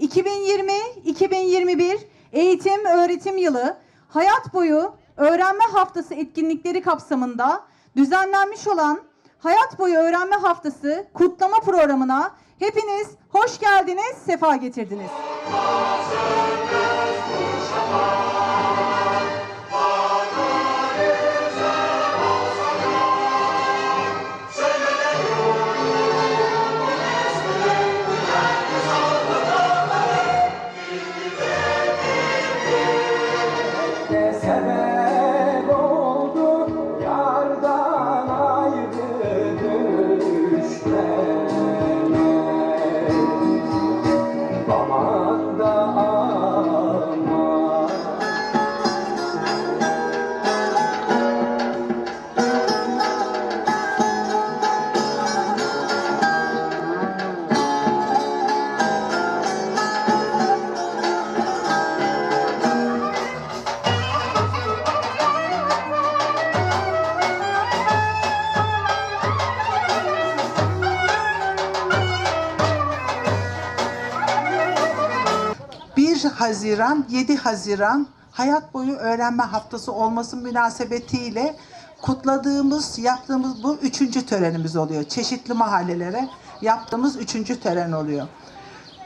2020-2021 eğitim öğretim yılı hayat boyu öğrenme haftası etkinlikleri kapsamında düzenlenmiş olan Hayat Boyu Öğrenme Haftası kutlama programına hepiniz hoş geldiniz, sefa getirdiniz. Haziran, 7 Haziran hayat boyu öğrenme haftası olması münasebetiyle kutladığımız, yaptığımız bu üçüncü törenimiz oluyor. Çeşitli mahallelere yaptığımız üçüncü tören oluyor.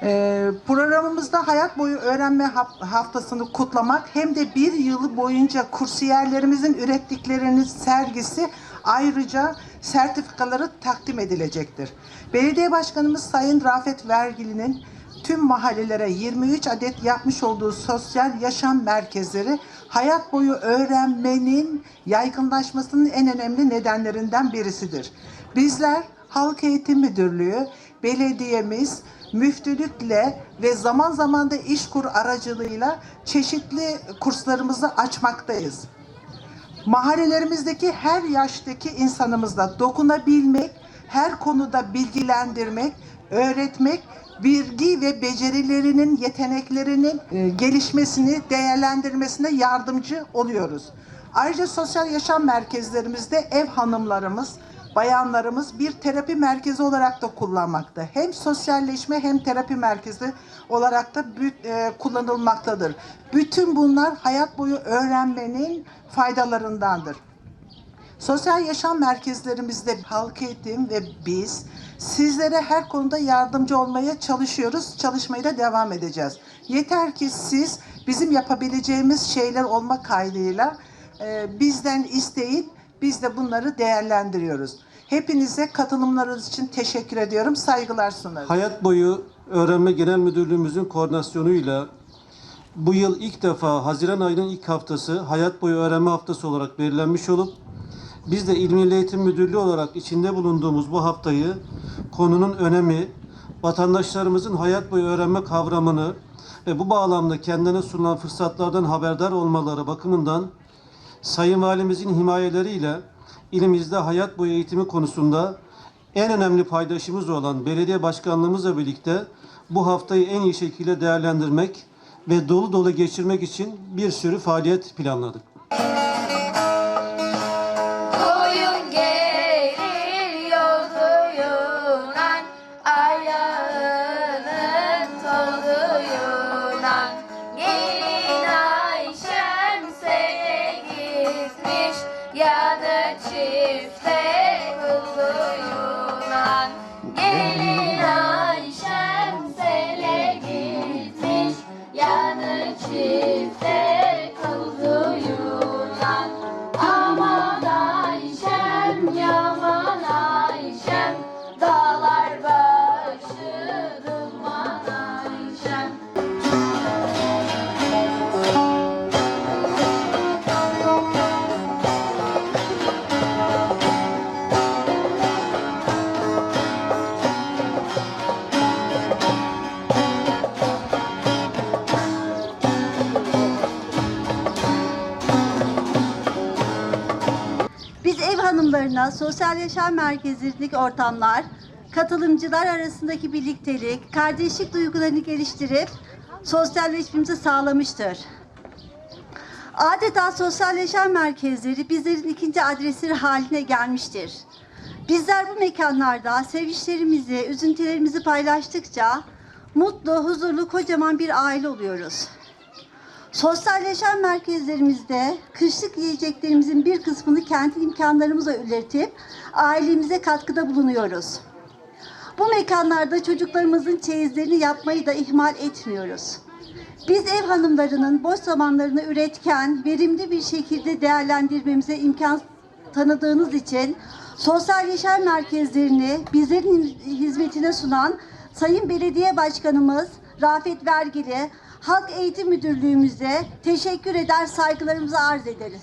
Ee, programımızda hayat boyu öğrenme haf- haftasını kutlamak hem de bir yılı boyunca kursiyerlerimizin ürettiklerinin sergisi ayrıca sertifikaları takdim edilecektir. Belediye Başkanımız Sayın Rafet Vergili'nin tüm mahallelere 23 adet yapmış olduğu sosyal yaşam merkezleri hayat boyu öğrenmenin yaygınlaşmasının en önemli nedenlerinden birisidir. Bizler Halk Eğitim Müdürlüğü, belediyemiz, müftülükle ve zaman zaman da işkur aracılığıyla çeşitli kurslarımızı açmaktayız. Mahallelerimizdeki her yaştaki insanımızla dokunabilmek, her konuda bilgilendirmek, öğretmek, bilgi ve becerilerinin, yeteneklerinin e, gelişmesini, değerlendirmesine yardımcı oluyoruz. Ayrıca sosyal yaşam merkezlerimizde ev hanımlarımız, bayanlarımız bir terapi merkezi olarak da kullanmakta. Hem sosyalleşme hem terapi merkezi olarak da e, kullanılmaktadır. Bütün bunlar hayat boyu öğrenmenin faydalarındandır. Sosyal yaşam merkezlerimizde halk eğitim ve biz sizlere her konuda yardımcı olmaya çalışıyoruz. Çalışmaya da devam edeceğiz. Yeter ki siz bizim yapabileceğimiz şeyler olma kaydıyla e, bizden isteyin. Biz de bunları değerlendiriyoruz. Hepinize katılımlarınız için teşekkür ediyorum. Saygılar sunarım. Hayat Boyu Öğrenme Genel Müdürlüğümüzün koordinasyonuyla bu yıl ilk defa Haziran ayının ilk haftası Hayat Boyu Öğrenme Haftası olarak belirlenmiş olup biz de İl Eğitim Müdürlüğü olarak içinde bulunduğumuz bu haftayı konunun önemi, vatandaşlarımızın hayat boyu öğrenme kavramını ve bu bağlamda kendine sunulan fırsatlardan haberdar olmaları bakımından Sayın Valimizin himayeleriyle ilimizde hayat boyu eğitimi konusunda en önemli paydaşımız olan belediye başkanlığımızla birlikte bu haftayı en iyi şekilde değerlendirmek ve dolu dolu geçirmek için bir sürü faaliyet planladık. Ev hanımlarına sosyal yaşam merkezlerindeki ortamlar, katılımcılar arasındaki birliktelik, kardeşlik duygularını geliştirip sosyalleşmemizi sağlamıştır. Adeta sosyal yaşam merkezleri bizlerin ikinci adresleri haline gelmiştir. Bizler bu mekanlarda sevinçlerimizi, üzüntülerimizi paylaştıkça mutlu, huzurlu, kocaman bir aile oluyoruz. Sosyalleşen merkezlerimizde kışlık yiyeceklerimizin bir kısmını kendi imkanlarımızla üretip ailemize katkıda bulunuyoruz. Bu mekanlarda çocuklarımızın çeyizlerini yapmayı da ihmal etmiyoruz. Biz ev hanımlarının boş zamanlarını üretken, verimli bir şekilde değerlendirmemize imkan tanıdığınız için sosyal yaşam merkezlerini bizlerin hizmetine sunan Sayın Belediye Başkanımız Rafet Vergili, Halk Eğitim Müdürlüğümüze teşekkür eder, saygılarımızı arz ederiz.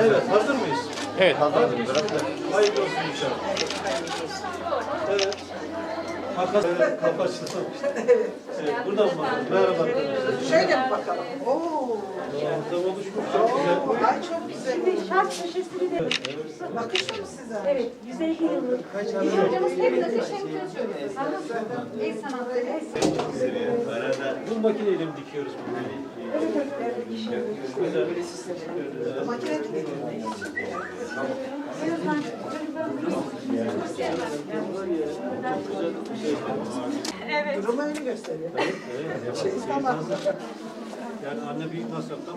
Evet, hazır mıyız? Evet hazır. Hayırlı olsun inşallah. Evet. Makas, evet, kapaçlı. Evet. Buradan mı bakalım? Merhaba. Şöyle mi bakalım? Oo, Orada oluşmuş çok güzel. ay çok güzel. Şark köşesini de Bakışır mı size? evet 150 yıllık. Bizim hocamız hep de teşekkür ediyoruz. El sanatları, el sanatları. Bu makineyle mi dikiyoruz bunları? Güzel. Makine Durumu öyle gösteriyor. Yani anne büyük masraftan